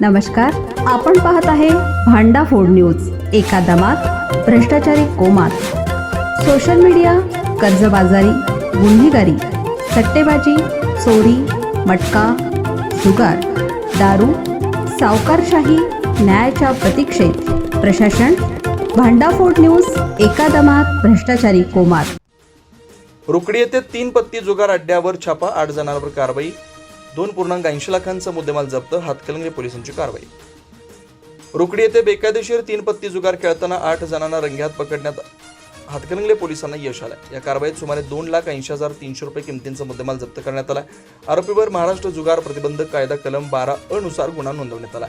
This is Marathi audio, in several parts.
नमस्कार आपण पाहत आहे भांडा फोड न्यूज एका दमात भ्रष्टाचारी कोमात. सोशल मीडिया कर्जबाजारी गुन्हेगारी सट्टेबाजी चोरी मटका जुगार दारू सावकारशाही न्यायाच्या प्रतीक्षेत. प्रशासन भांडाफोड न्यूज एका दमात भ्रष्टाचारी कोमात. रुकडी येथे तीन पत्ती जुगार अड्ड्यावर छापा आठ जणांवर कारवाई. दोन पूर्णांक ऐंशी लाखांचा मुद्देमाल जप्त हातकलंगले पोलिसांची कारवाई. रुकडी येथे बेकायदेशीर तीन पत्ती जुगार खेळताना आठ जणांना रंगेहात पकडण्यात हातकलंगले पोलिसांना यश आलं या कारवाईत सुमारे दोन लाख ऐंशी हजार तीनशे रुपये किमतींचा मुद्देमाल जप्त करण्यात आला आरोपीवर महाराष्ट्र जुगार प्रतिबंधक कायदा कलम बारा अनुसार गुन्हा नोंदवण्यात आला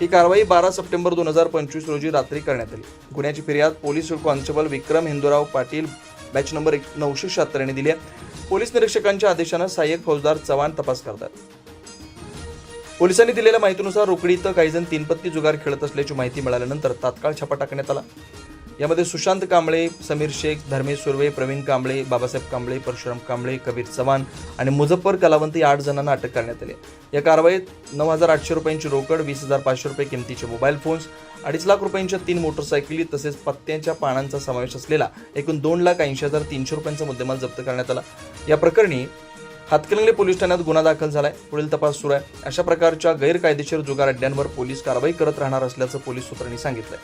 ही कारवाई बारा सप्टेंबर दोन हजार पंचवीस रोजी रात्री करण्यात आली. गुन्ह्याची फिर्याद police constable Vikram Hinduroa Patil batch number एक नऊशे शहात्तर यांनी दिली आहे. पोलीस निरीक्षकांच्या आदेशानं सहाय्यक फौजदार चव्हाण तपास करतात. पोलिसांनी दिलेल्या माहितीनुसार रोकडी इथं काही जण तीनपत्ती जुगार खेळत असल्याची माहिती मिळाल्यानंतर तात्काळ छापा टाकण्यात आला. यामध्ये सुशांत कांबळे समीर शेख धर्मेश सुर्वे प्रवीण कांबळे बाबासाहेब कांबळे परशुराम कांबळे कबीर चव्हाण आणि मुझफ्फर कलावंत या आठ जणांना अटक करण्यात आली या कारवाईत नऊ हजार आठशे रुपयांची रोकड वीस हजार पाचशे रुपये किमतीचे मोबाईल फोन्स अडीच लाख रुपयांच्या तीन मोटरसायकली तसेच पत्त्यांच्या पानांचा समावेश असलेला एकूण दोन लाख ऐंशी हजार तीनशे रुपयांचा मुद्देमाल जप्त करण्यात आला. या प्रकरणी हातकलंगले पोलीस ठाण्यात गुन्हा दाखल झालाय. पुढील तपास सुरू आहे. अशा प्रकारच्या गैरकायदेशीर जुगार अड्ड्यांवर पोलीस कारवाई करत राहणार असल्याचं पोलीस सूत्रांनी सांगितलंय.